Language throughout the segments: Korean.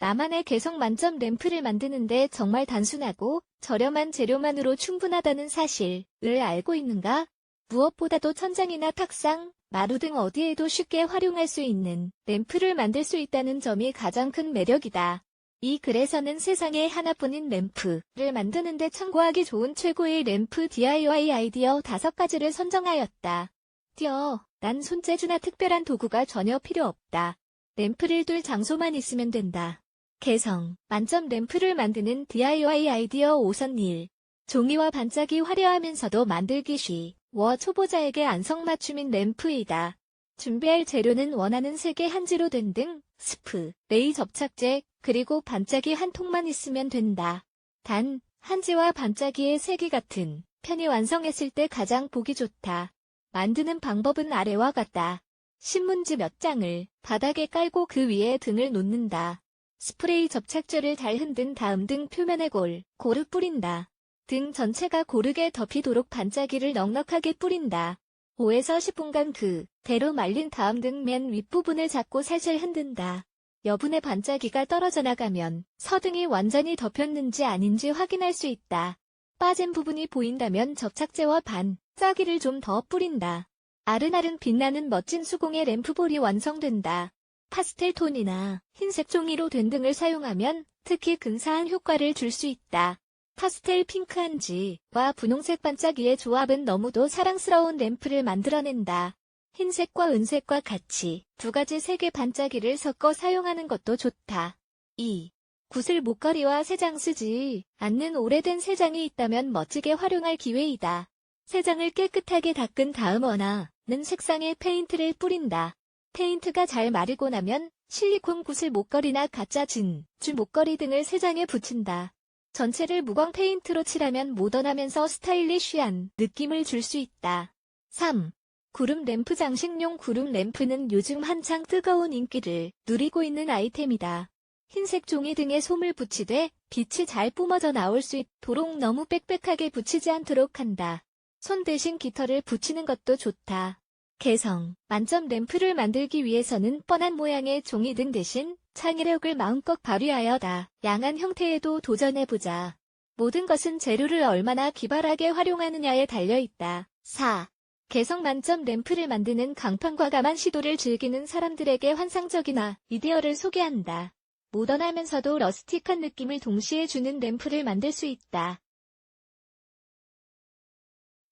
나만의 개성 만점 램프를 만드는데 정말 단순하고 저렴한 재료만으로 충분하다는 사실을 알고 있는가? 무엇보다도 천장이나 탁상, 마루 등 어디에도 쉽게 활용할 수 있는 램프를 만들 수 있다는 점이 가장 큰 매력이다. 이 글에서는 세상에 하나뿐인 램프를 만드는데 참고하기 좋은 최고의 램프 DIY 아이디어 다섯 가지를 선정하였다. 뛰어, 난 손재주나 특별한 도구가 전혀 필요 없다. 램프를 둘 장소만 있으면 된다. 개성, 만점 램프를 만드는 DIY 아이디어 5선 1. 종이와 반짝이 화려하면서도 만들기 쉬워 초보자에게 안성맞춤인 램프이다. 준비할 재료는 원하는 색의 한지로 된 등, 스프, 레이 접착제, 그리고 반짝이 한 통만 있으면 된다. 단, 한지와 반짝이의 색이 같은 편이 완성했을 때 가장 보기 좋다. 만드는 방법은 아래와 같다. 신문지 몇 장을 바닥에 깔고 그 위에 등을 놓는다. 스프레이 접착제를 잘 흔든 다음 등 표면에 골, 고루 뿌린다. 등 전체가 고르게 덮이도록 반짝이를 넉넉하게 뿌린다. 5에서 10분간 그 대로 말린 다음 등 맨 윗부분을 잡고 살살 흔든다. 여분의 반짝이가 떨어져 나가면 서등이 완전히 덮였는지 아닌지 확인할 수 있다. 빠진 부분이 보인다면 접착제와 반짝이를 좀 더 뿌린다. 아른아른 빛나는 멋진 수공의 램프볼이 완성된다. 파스텔 톤이나 흰색 종이로 된 등을 사용하면 특히 근사한 효과를 줄 수 있다. 파스텔 핑크한 지와 분홍색 반짝이의 조합은 너무도 사랑스러운 램프를 만들어낸다. 흰색과 은색과 같이 두 가지 색의 반짝이를 섞어 사용하는 것도 좋다. 2. 구슬 목걸이와 세장 쓰지 않는 오래된 세장이 있다면 멋지게 활용할 기회이다. 세장을 깨끗하게 닦은 다음 원하는 색상의 페인트를 뿌린다. 페인트가 잘 마르고 나면 실리콘 구슬 목걸이나 가짜 진주 목걸이 등을 세장에 붙인다. 전체를 무광 페인트로 칠하면 모던하면서 스타일리쉬한 느낌을 줄 수 있다. 3. 구름 램프 장식용 구름 램프는 요즘 한창 뜨거운 인기를 누리고 있는 아이템이다. 흰색 종이 등에 솜을 붙이되 빛이 잘 뿜어져 나올 수 있도록 너무 빽빽하게 붙이지 않도록 한다. 손 대신 깃털을 붙이는 것도 좋다. 개성, 만점 램프를 만들기 위해서는 뻔한 모양의 종이 등 대신 창의력을 마음껏 발휘하여 다 양한 형태에도 도전해보자. 모든 것은 재료를 얼마나 기발하게 활용하느냐에 달려있다. 4. 개성 만점 램프를 만드는 강판과 감한 시도를 즐기는 사람들에게 환상적인 아이디어를 소개한다. 모던하면서도 러스틱한 느낌을 동시에 주는 램프를 만들 수 있다.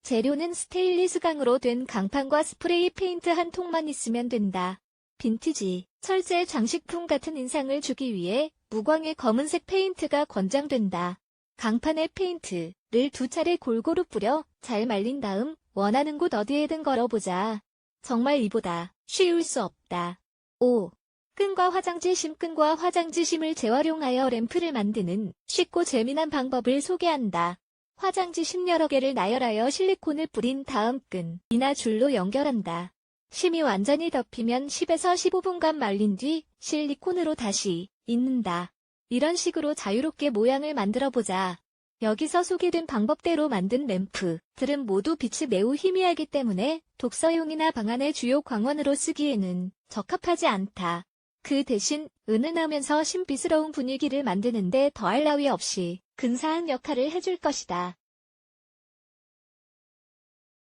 재료는 스테인리스 강으로 된 강판과 스프레이 페인트 한 통만 있으면 된다. 빈티지, 철제 장식품 같은 인상을 주기 위해 무광의 검은색 페인트가 권장된다. 강판에 페인트를 두 차례 골고루 뿌려 잘 말린 다음 원하는 곳 어디에든 걸어보자. 정말 이보다 쉬울 수 없다. 5. 끈과 화장지 심끈과 화장지 심을 재활용하여 램프를 만드는 쉽고 재미난 방법을 소개한다. 화장지 심 여러 개를 나열하여 실리콘을 뿌린 다음 끈이나 줄로 연결한다. 심이 완전히 덮이면 10에서 15분간 말린 뒤 실리콘으로 다시 잇는다. 이런 식으로 자유롭게 모양을 만들어 보자. 여기서 소개된 방법대로 만든 램프들은 모두 빛이 매우 희미하기 때문에 독서용이나 방안의 주요 광원으로 쓰기에는 적합하지 않다. 그 대신 은은하면서 신비스러운 분위기를 만드는데 더할 나위 없이 근사한 역할을 해줄 것이다.